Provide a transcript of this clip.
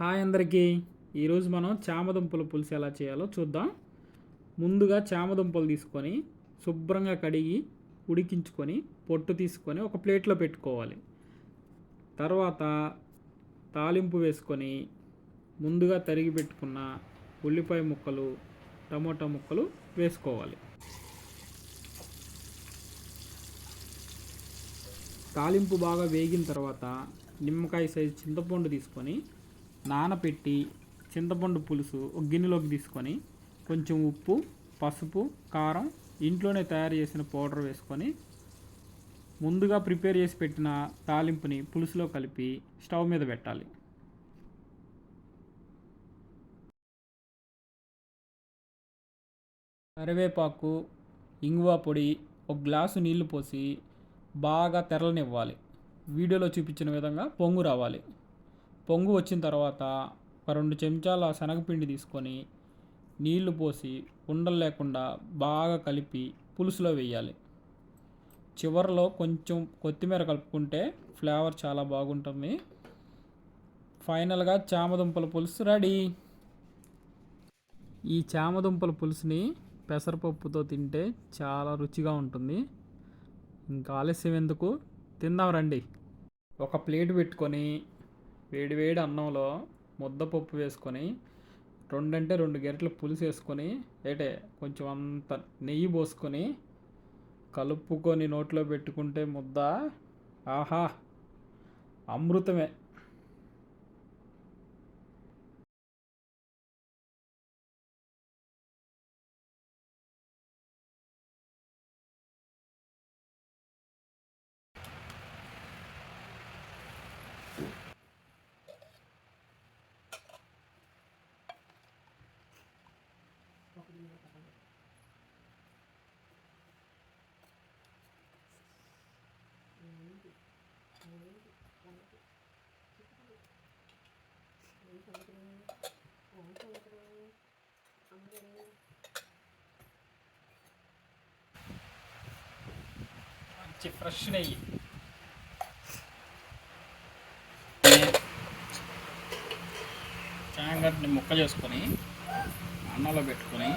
Hi అందరికీ. ఈరోజు మనం చామదుంపల పులుసు ఎలా చేయాలో చూద్దాం. ముందుగా చామదుంపలు తీసుకొని శుభ్రంగా కడిగి ఉడికించుకొని పొట్టు తీసుకొని ఒక ప్లేట్లో పెట్టుకోవాలి. తర్వాత తాలింపు వేసుకొని ముందుగా తరిగి పెట్టుకున్న ఉల్లిపాయ ముక్కలు టమోటా ముక్కలు వేసుకోవాలి. తాలింపు బాగా వేగిన తర్వాత నిమ్మకాయ సైజు చింతపండు తీసుకొని నానపెట్టి చింతపండు పులుసు ఒక గిన్నెలోకి తీసుకొని కొంచెం ఉప్పు పసుపు కారం ఇంట్లోనే తయారు చేసిన పౌడర్ వేసుకొని ముందుగా ప్రిపేర్ చేసి పెట్టిన తాలింపుని పులుసులో కలిపి స్టవ్ మీద పెట్టాలి. కరివేపాకు ఇంగువ పొడి ఒక గ్లాసు నీళ్ళు పోసి బాగా తెరలనివ్వాలి. వీడియోలో చూపించిన విధంగా పొంగు రావాలి. పొంగు వచ్చిన తర్వాత ఒక రెండు చెంచాల శనగపిండి తీసుకొని నీళ్ళు పోసి ఉండలు లేకుండా బాగా కలిపి పులుసులో వేయాలి. చివరిలో కొంచెం కొత్తిమీర కలుపుకుంటే ఫ్లేవర్ చాలా బాగుంటుంది. ఫైనల్గా చామదుంపల పులుసు రెడీ. ఈ చామదుంపల పులుసుని పెసరపప్పుతో తింటే చాలా రుచిగా ఉంటుంది. ఇంకా ఆలస్యం ఎందుకు? తిందాం రండి. ఒక ప్లేట్ పెట్టుకొని వేడివేడి అన్నంలో ముద్దపప్పు వేసుకొని రెండంటే రెండు గరిటెలు పులుసు వేసుకొని ఏటే కొంచెం అంత నెయ్యి పోసుకొని కలుపుకొని నోట్లో పెట్టుకుంటే ముద్ద ఆహా! అమృతమే. మంచి ఫ్రెష్ నెయ్యి. చాంగట్ని ముక్క చేసుకొని అన్నంలో పెట్టుకొని